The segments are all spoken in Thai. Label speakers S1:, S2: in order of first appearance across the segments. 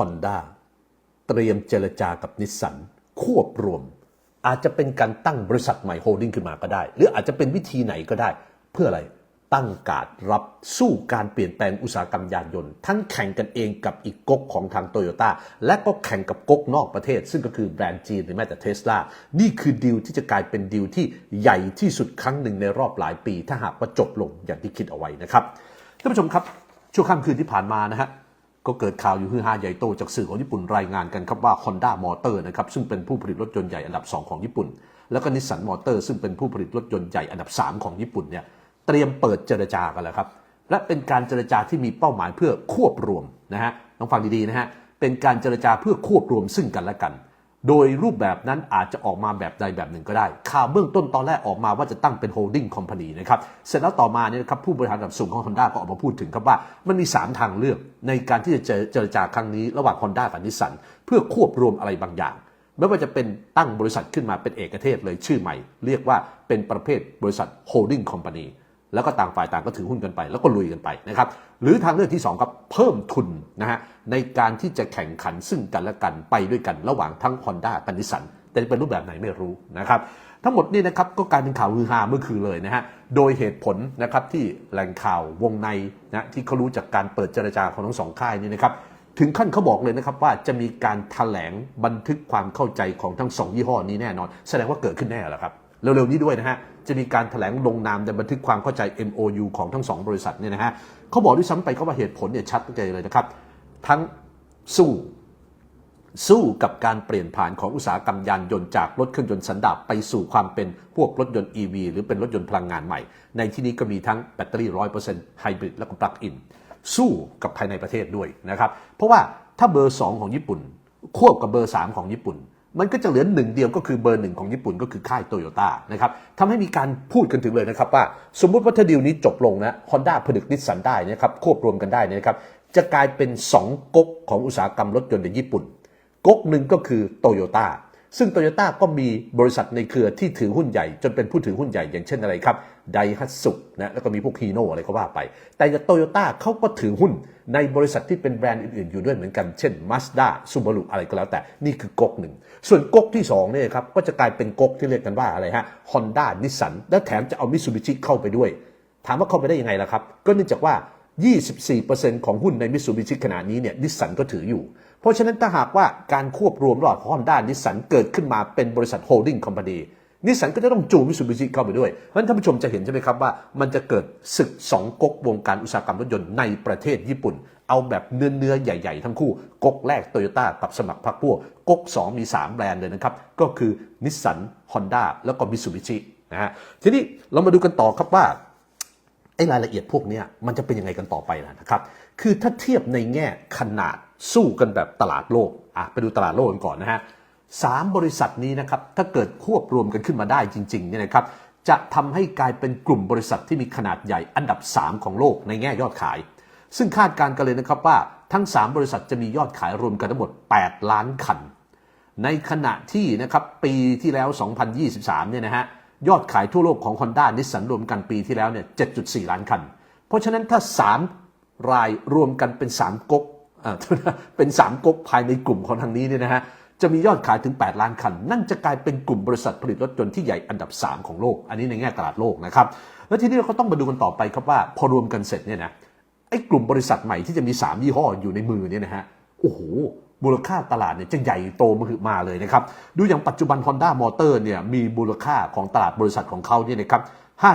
S1: Honda เตรียมเจรจากับนิสสันควบรวม อาจจะเป็นการตั้งบริษัทใหม่โฮลดิ้งขึ้นมาก็ได้ หรืออาจจะเป็นวิธีไหนก็ได้ เพื่ออะไรตั้งการรับสู้การเปลี่ยนแปลงอุตสาหกรรมยานยนต์ ทั้งแข่งกันเองกับอีกก๊กของทางโตโยต้าและก็แข่งกับก๊กนอกประเทศ ซึ่งก็คือแบรนด์จีนหรือแม้แต่เทสลานี่คือดีลที่จะกลายเป็นดีลที่ใหญ่ที่สุดครั้งหนึ่งในรอบหลายปี ถ้าหากว่าจบลงอย่างที่คิดเอาไว้นะครับท่านผู้ชมครับช่วงค่ำคืนที่ผ่านมานะฮะ ก็เกิดข่าวอยู่ฮือฮาใหญ่โตจากสื่อของญี่ปุ่นรายงานกันครับว่า Honda Motor นะครับซึ่งเป็นผู้ผลิตรถยนต์ใหญ่อันดับ 2 ของญี่ปุ่น แล้วก็นิสสันมอเตอร์ซึ่งเป็นผู้ผลิตรถยนต์ใหญ่อันดับ 3 ของญี่ปุ่นเนี่ยเตรียมเปิดเจรจากันแล้วครับและเป็นการเจรจาที่มีเป้าหมายเพื่อควบรวมนะฮะต้องฟังดีๆนะฮะเป็นการเจรจาเพื่อควบรวมซึ่งกันและกัน โดยรูปแบบนั้นอาจจะออกมาแบบใดแบบหนึ่งก็ได้ ข่าวเบื้องต้นตอนแรกออกมาว่าจะตั้งเป็นโฮลดิ้งคอมพานีนะครับ เสร็จแล้วต่อมาเนี่ยนะครับผู้บริหารระดับสูงของ Honda ก็ออกมาพูดถึงครับว่า มันมี 3 ทางเลือกในการที่จะเจรเจรจาครั้งนี้ระหว่าง Honda กับนิสสันเพื่อควบรวมอะไรบางอย่าง ไม่ว่าจะเป็นตั้งบริษัทขึ้นมาเป็นเอกเทศเลยชื่อใหม่ เรียกว่าเป็นประเภทบริษัทโฮลดิ้งคอมพานี แล้วก็ต่างฝ่ายต่างก็ถือหุ้นกันไป แล้วก็ลุยกันไปนะครับหรือทางเลือกที่2ครับเพิ่มทุนนะฮะในการที่จะแข่งขันซึ่งกันและกันไปด้วยกันระหว่างทั้ง Honda กับนิสสันแต่จะเป็นรูปแบบไหนไม่รู้นะครับทั้งหมดนี่นะครับก็กลายเป็นข่าวฮือฮาเมื่อคืนเลยนะฮะโดยเหตุผลนะครับที่แหล่งข่าววงในนะที่เขารู้จากการเปิดเจรจาของทั้งสองค่ายนี่นะครับถึงขั้นเขาบอกเลยนะครับว่าจะมีการถแถลงบันทึกความเข้าใจของทั้งสองยี่ห้อนี้แน่นอน แสดงว่าเกิดขึ้นแน่แล้วครับเร็วๆนี้ด้วยนะฮะ จะมีการถแถลงลงนามในบันทึกความเข้าใจ MOU ของทั้งสองบริษัทเนี่ยนะฮะเขาบอกด้วยซ้ำไปเขาว่าเหตุผลเนี่ยชัดเจนเลยนะครับ ทั้งสู้สู้กับการเปลี่ยนผ่านของอุตสาหกรรมยานยนต์จากรถเครื่องยนต์สันดาปไปสู่ความเป็นพวกรถยนต์ EV หรือเป็นรถยนต์พลังงานใหม่ ในที่นี้ก็มีทั้งแบตเตอรี่100%ไฮบริดและก็ปลั๊กอินสู้กับภายในประเทศด้วยนะครับ เพราะว่าถ้าเบอร์ 2 ของญี่ปุ่น ควบกับเบอร์ 3 ของญี่ปุ่น มันก็จะเหลือหนึ่งเดียวก็คือเบอร์หนึ่งของญี่ปุ่นก็คือค่ายโตโยต้านะครับทำให้มีการพูดกันถึงเลยนะครับว่า สมมุติว่าถ้าดีลนี้จบลงนะฮอนด้าผลึกนิสสันได้นะครับควบรวมกันได้นะครับจะกลายเป็น 2ก๊กของอุตสาหกรรมรถยนต์ในญี่ปุ่นก๊กหนึ่งก็คือโตโยต้า ซึ่งโตโยต้าก็มีบริษัทในเครือที่ถือหุ้นใหญ่ จนเป็นผู้ถือหุ้นใหญ่อย่างเช่นอะไรครับไดฮัตสุนะแล้วก็มีพวกฮีโน่อะไรก็ว่าไป แต่โตโยต้าเขาก็ถือหุ้นในบริษัทที่เป็นแบรนด์อื่นๆ อยู่ด้วยเหมือนกัน เช่นมาสด้าซูบารุอะไรก็แล้วแต่ นี่คือก๊กหนึ่ง ส่วนก๊กที่2เนี่ยครับ ก็จะกลายเป็นก๊กที่เรียกกันว่าอะไรฮะฮอนด้านิสสันและแถมจะเอามิตซูบิชิเข้าไปด้วย ถามว่าเข้าไปได้ยังไงล่ะครับ ก็เนื่องจากว่า 24%ของหุ้นในมิตซูบิชิขณะนี้เนี่ยนิสสันก็ถืออยู่ เพราะฉะนั้นถ้าหากว่าการควบรวมระหว่างฮอนด้านิสสันเกิดขึ้นมาเป็นบริษัทโฮลดิ้งคอมพานีนิสสันก็จะต้องจูงมิตซูบิชิเข้าไปด้วย เพราะฉะนั้นท่านผู้ชมจะเห็นใช่ไหมครับว่า มันจะเกิดศึกสองก๊กวงการอุตสาหกรรมรถยนต์ในประเทศญี่ปุ่น เอาแบบเนื้อเนื้อๆใหญ่ ๆ ทั้งคู่ ก๊กแรกโตโยต้ากับสมัครพรรคพวก ก๊ก 2 มี 3 แบรนด์เลยนะครับ ก็คือนิสสันฮอนด้าแล้วก็มิตซูบิชินะฮะทีนี้เรามาดูกันต่อครับว่า อ้รายละเอียดพวกนี้มันจะเป็นยังไงกันต่อไปนะครับ คือถ้าเทียบในแง่ขนาดสู้กันแบบตลาดโลกอะไปดูตลาดโลกกันก่อนนะฮะสามบริษัทนี้นะครับถ้าเกิดควบรวมกันขึ้นมาได้จริงๆเนี่ยนะครับจะทำให้กลายเป็นกลุ่มบริษัทที่มีขนาดใหญ่อันดับ 3 ของโลกในแง่ยอดขาย ซึ่งคาดการณ์กันเลยนะครับว่าทั้ง 3 บริษัทจะมียอดขายรวมกันทั้งหมด 8 ล้านคัน ในขณะที่นะครับปีที่แล้ว 2023 เนี่ยนะฮะ ยอดขายทั่วโลกของ Honda นิสสันรวมกันปีที่แล้วเนี่ย 7.4 ล้านคัน เพราะฉะนั้นถ้า 3 รายรวมกันเป็น 3ก๊กอ่าเป็น 3ก๊กภายในกลุ่มของทางนี้เนี่ยนะฮะ จะมียอดขายถึง 8 ล้านคัน นั่นจะกลายเป็นกลุ่มบริษัทผลิตรถยนต์ที่ใหญ่อันดับ 3 ของโลก อันนี้ในแง่ตลาดโลกนะครับ แล้วทีนี้เราก็ต้องมาดูกันต่อไปครับว่าพอรวมกันเสร็จเนี่ยนะไอ้กลุ่มบริษัทใหม่ที่จะมี 3 ยี่ห้ออยู่ในมือเนี่ยนะฮะโอ้โห มูลค่าตลาดเนี่ยจะใหญ่โตมหึมาเลยนะครับ ดูอย่างปัจจุบัน Honda Motor เนี่ยมีมูลค่าของตลาดบริษัทของเขาเนี่ยนะครับ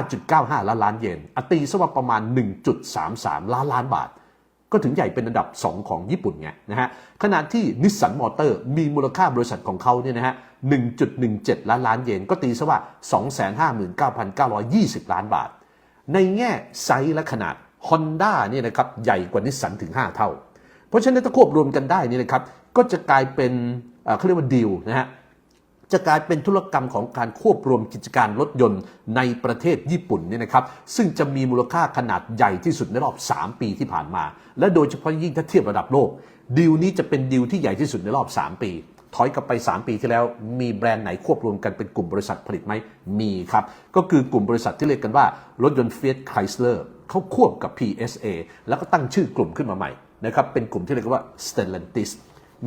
S1: 5.95 ล้านล้านเยนอตีซะว่าประมาณ 1.33 ล้านล้านบาท ก็ถึงใหญ่เป็นอันดับ 2 ของญี่ปุ่นไงนะฮะ ขณะที่นิสสันมอเตอร์มีมูลค่าบริษัทของเขาเนี่ยนะฮะ 1.17 ล้านล้านเยน ก็ตีซะว่า 259,920 ล้านบาท ในแง่ไซส์และขนาด Honda เนี่ยนะครับใหญ่กว่านิสสันถึง 5 เท่า เพราะฉะนั้นถ้าควบรวมกันได้นี่นะครับก็จะกลายเป็นเขาเรียกว่าดีลนะฮะจะกลายเป็นธุรกรรมของการควบรวมกิจการรถยนต์ในประเทศญี่ปุ่นเนี่ยนะครับ ซึ่งจะมีมูลค่าขนาดใหญ่ที่สุดในรอบ 3 ปีที่ผ่านมา และโดยเฉพาะยิ่งถ้าเทียบระดับโลกดีลนี้จะเป็นดีลที่ใหญ่ที่สุดในรอบ 3 ปี ถอยกลับไป 3 ปีที่แล้ว มีแบรนด์ไหนควบรวมกันเป็นกลุ่มบริษัทผลิตไหมมีครับ ก็คือกลุ่มบริษัทที่เรียกกันว่ารถยนต์ Fiat Chrysler เขาควบกับ PSA แล้วก็ตั้งชื่อกลุ่มขึ้นมาใหม่ นะครับเป็นกลุ่มที่เรียกว่า Stellantis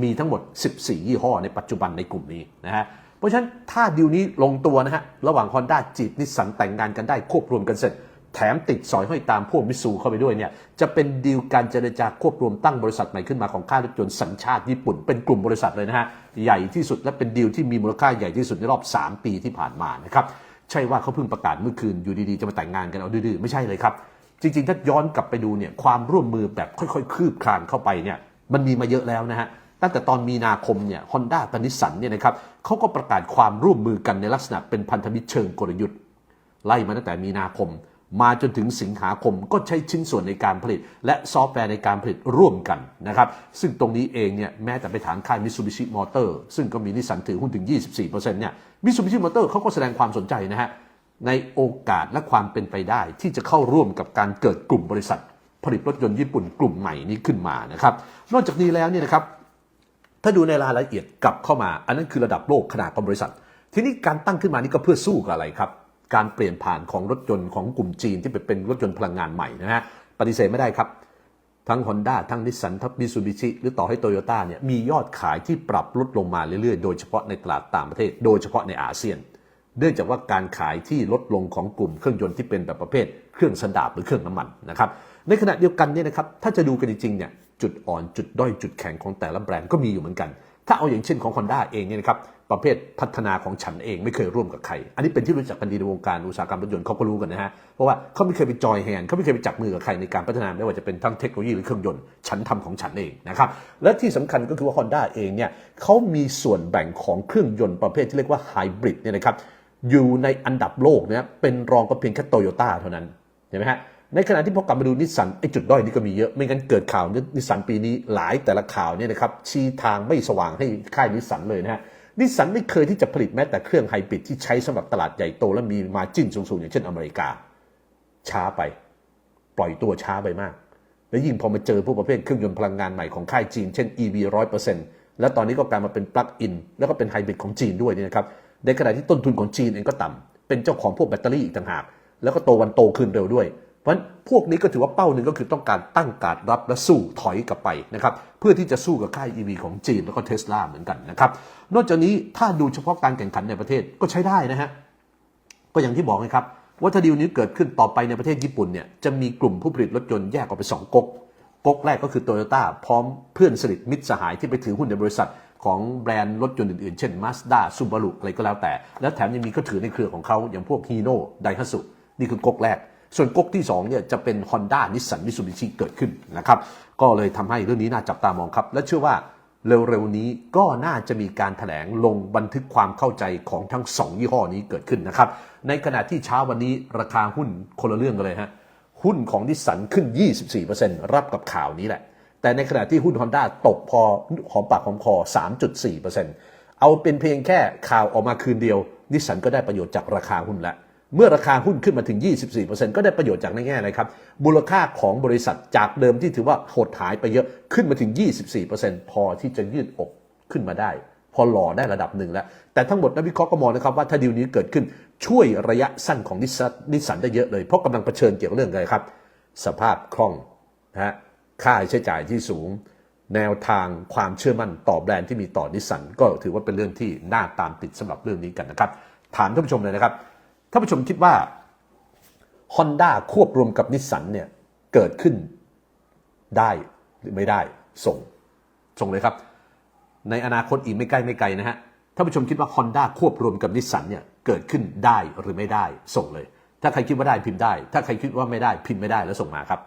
S1: มีทั้งหมด 14 ยี่ห้อในปัจจุบันในกลุ่มนี้นะฮะเพราะฉะนั้นถ้าดีลนี้ลงตัวนะฮะระหว่าง Honda จีบนิสสันแต่งงานกันได้ควบรวมกันเสร็จ แถมติดสอยห้อยตามพวกมิตซูเข้าไปด้วยเนี่ยจะเป็นดีลการเจรจาควบรวมตั้งบริษัทใหม่ขึ้นมาของค่ายรถยนต์สัญชาติญี่ปุ่น เป็นกลุ่มบริษัทเลยนะฮะใหญ่ที่สุดและเป็นดีลที่มีมูลค่าใหญ่ที่สุดในรอบ 3 ปีที่ผ่านมานะครับใช่ว่าเขาเพิ่งประกาศเมื่อคืนอยู่ดีๆจะมาแต่งงานกันเอาดื้อๆไม่ใช่เลยครับ จริงๆ ถ้าย้อนกลับไปดูเนี่ยความร่วมมือแบบค่อยๆ คืบคลานเข้าไปเนี่ยมันมีมาเยอะแล้วนะฮะตั้งแต่ตอนมีนาคมเนี่ยฮอนด้ากับนิสสันเนี่ยนะครับเขาก็ประกาศความร่วมมือกันในลักษณะเป็นพันธมิตรเชิงกลยุทธ์ ไล่มาตั้งแต่มีนาคม มาจนถึงสิงหาคมก็ใช้ชิ้นส่วนในการผลิต และซอฟต์แวร์ในการผลิตร่วมกันนะครับซึ่งตรงนี้เองเนี่ยแม้แต่ไปถามค่ายมิ t ซูบิชิมอเตอร์ซึ่งก็มีนิสสันถือหุ้นถึง 24%เนี่ยมิ t ซูบิชิมอเตอร์เขาก็แสดงความสนใจนะฮะ ในโอกาสและความเป็นไปได้ ที่จะเข้าร่วมกับการเกิดกลุ่มบริษัท ผลิตรถยนต์ญี่ปุ่นกลุ่มใหม่นี้ขึ้นมานะครับ นอกจากนี้แล้วเนี่ยนะครับถ้าดูในรายละเอียดกลับเข้ามา อันนั้นคือระดับโลกขนาดของบริษัท ทีนี้การตั้งขึ้นมานี่ก็เพื่อสู้กับอะไรครับการเปลี่ยนผ่านของรถยนต์ของกลุ่มจีนที่ไปเป็นรถยนต์พลังงานใหม่นะฮะปฏิเสธไม่ได้ครับทั้ง Honda ทั้งนิสสันทั้งมิซูบิชิหรือต่อให้โตโยต้าเนี่ยมียอดขายที่ปรับลดลงมาเรื่อยๆ โดยเฉพาะในตลาดต่างประเทศ โดยเฉพาะในอาเซียน เนื่องจากว่าการขายที่ลดลงของกลุ่มเครื่องยนต์ที่เป็นแบบประเภท เครื่องสันดาปหรือเครื่องน้ำมันนะครับในขณะเดียวกันเนี่ยนะครับถ้าจะดูกันจริงๆเนี่ยจุดอ่อนจุดด้อยจุดแข็งของแต่ละแบรนด์ก็มีอยู่เหมือนกัน ถ้าเอาอย่างเช่นของ Honda เองเนี่ยนะครับประเภทพัฒนาของฉันเองไม่เคยร่วมกับใคร อันนี้เป็นที่รู้จักกันดีในวงการอุตสาหกรรมรถยนต์เขาก็รู้กันนะฮะ เพราะว่าเขาไม่เคยไปจอยแฮนด์เขาไม่เคยไปจับมือกับใครในการพัฒนาไม่ว่าจะเป็นทั้งเทคโนโลยีหรือเครื่องยนต์ ฉันทำของฉันเองนะครับ และที่สำคัญก็คือว่า Honda เองเนี่ยเขามีส่วนแบ่งของเครื่องยนต์ประเภทที่เรียกว่าไฮบริดเนี่ยนะครับ อยู่ในอันดับโลกเนี่ยเป็นรองก็เพียงแค่โตโยต้าเท่านั้นเห็นไหมฮะในขณะที่พอกลับมาดูนิสสันไอ้จุดด้อยนี่ก็มีเยอะไม่งั้นเกิดข่าวนิสสันปีนี้หลายแต่ละข่าวเนี่ยนะครับชี้ทางไม่สว่างให้ค่ายนิสสันเลยนะฮะนิสสันไม่เคยที่จะผลิตแม้แต่เครื่องไฮบริดที่ใช้สำหรับตลาดใหญ่โตและมีมาจิ้นสูงๆ อย่างเช่นอเมริกา ช้าไป ปล่อยตัวช้าไปมาก แล้วยิ่งพอมาเจอพวกประเภทเครื่องยนต์พลังงานใหม่ของค่ายจีนเช่น EV 100%แล้วตอนนี้ก็กลายมาเป็นปลั๊กอินแล้วก็เป็นไฮบริดของจีนด้วยนี่ยนะครับ ในขณะที่ต้นทุนของจีนเองก็ต่ำเป็นเจ้าของพวกแบตเตอรี่อีกต่างหาก แล้วก็โตวันโตขึ้นเร็วด้วย เพราะฉะนั้นพวกนี้ก็ถือว่าเป้าหนึ่งก็คือต้องการตั้งการรับและสู้ถอยกลับไปนะครับเพื่อที่จะสู้กับค่าย EV ของจีนแล้วก็เทสลาเหมือนกันนะครับนอกจากนี้ถ้าดูเฉพาะการแข่งขันในประเทศก็ใช้ได้นะฮะก็อย่างที่บอกนะครับว่าถ้าดีลนี้เกิดขึ้นต่อไปในประเทศญี่ปุ่นเนี่ยจะมีกลุ่มผู้ผลิตรถยนต์แยกออกไป2ก๊กก๊กแรกก็คือโตโยต้าพร้อมเพื่อนสนิทมิตรสหายที่ไปถือหุ้นในบริษัท ของแบรนด์รถยนต์อื่นๆ เช่น Mazda Subaru อะไรก็แล้วแต่ แล้วแถมยังมีก็ถือในเครือของเขาอย่างพวก Hino Daihatsu นี่คือก๊กแรก ส่วนก๊กที่2เนี่ยจะเป็น Honda Nissan Mitsubishi เกิดขึ้นนะครับก็เลยทำให้เรื่องนี้น่าจับตามองครับ และเชื่อว่าเร็วๆนี้ก็น่าจะมีการถแถลงลงบันทึกความเข้าใจของทั้งสองยี่ห้อนี้เกิดขึ้นนะครับ ในขณะที่เช้าวันนี้ราคาหุ้นคนละเรื่องกันเลยฮะ หุ้นของนิสสันขึ้น 24%รับกับข่าวนี้แหละ แต่ในขณะที่หุ้น Honda ตกพอหอมปากหอมคอ 3.4%เอาเป็นเพียงแค่ข่าวออกมาคืนเดียว นิสสันก็ได้ประโยชน์จากราคาหุ้นแล้วเมื่อราคาหุ้นขึ้นมาถึง 24%ก็ได้ประโยชน์จากในแง่อะไรครับ มูลค่าของบริษัทจากเดิมที่ถือว่าหดหายไปเยอะขึ้นมาถึง 24%พอที่จะยืดอกขึ้นมาได้ พอหล่อได้ระดับหนึ่งแล้ว แต่ทั้งหมดนักวิเคราะห์ก็มองนะครับว่าถ้าดีลนี้เกิดขึ้นช่วยระยะสั้นของนิสสันได้เยอะเลย เพราะกำลังเผชิญเกี่ยวกับเรื่องอะไรครับ สภาพคล่องนะฮะ ค่าใช้จ่ายที่สูง แนวทางความเชื่อมั่นต่อแบรนด์ที่มีต่อนิสสันก็ถือว่าเป็นเรื่องที่น่าตามติดสำหรับเรื่องนี้กันนะครับ ถามท่านผู้ชมเลยนะครับท่านผู้ชมคิดว่า Honda ควบรวมกับนิสสันเนี่ยเกิดขึ้นได้หรือไม่ได้ส่งส่งเลยครับ ในอนาคตอีกไม่ใกล้ไม่ไกลนะฮะท่านผู้ชมคิดว่า Honda ควบรวมกับนิสสันเนี่ยเกิดขึ้นได้หรือไม่ได้ส่งเลย ถ้าใครคิดว่าได้พิมพ์ได้ ถ้าใครคิดว่าไม่ได้พิมพ์ไม่ได้แล้วส่งมาครับ